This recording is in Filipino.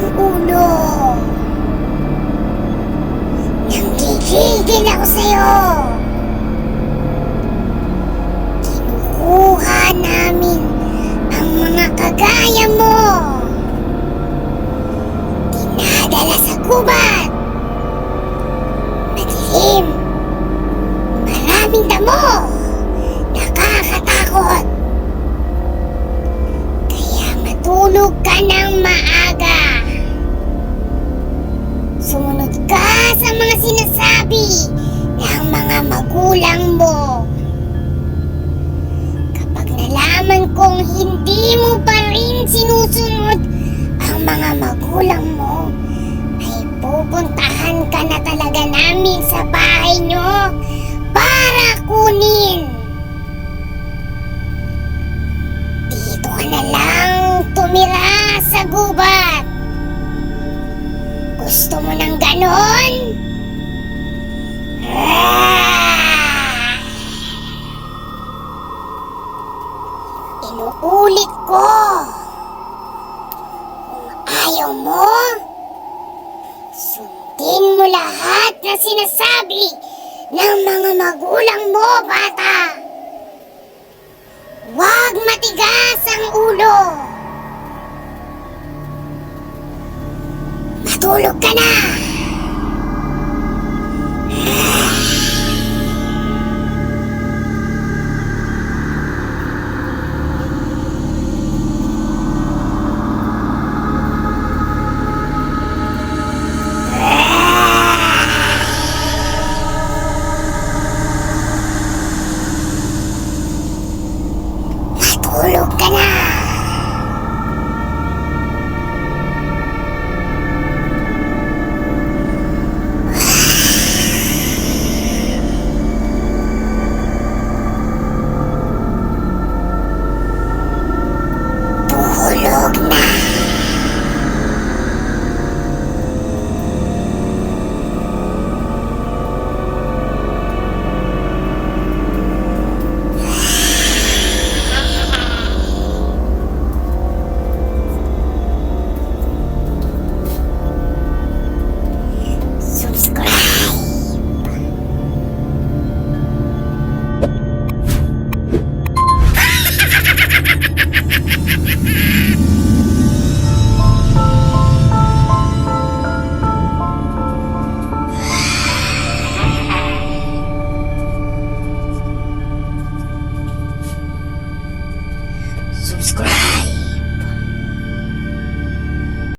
ang ulo. Nanggigigil ako sa'yo. Kinukuha namin ang mga kagaya mo. Dinadala sa gubat. Madilim. Maraming damo. Nakakatakot. Kaya matulog ka ng maaga. Sa mga sinasabi ng mga magulang mo. Kapag nalaman kong hindi mo pa rin sinusunod ang mga magulang mo, ay pupuntahan ka na talaga namin sa bahay nyo para kunin. Dito ka na lang tumira sa gubat. Gusto mo ng ganon? Inuulit ko. Kung ayaw mo, sundin mo lahat na sinasabi ng mga magulang mo, bata. Huwag matigas ang ulo. Matulog ka na.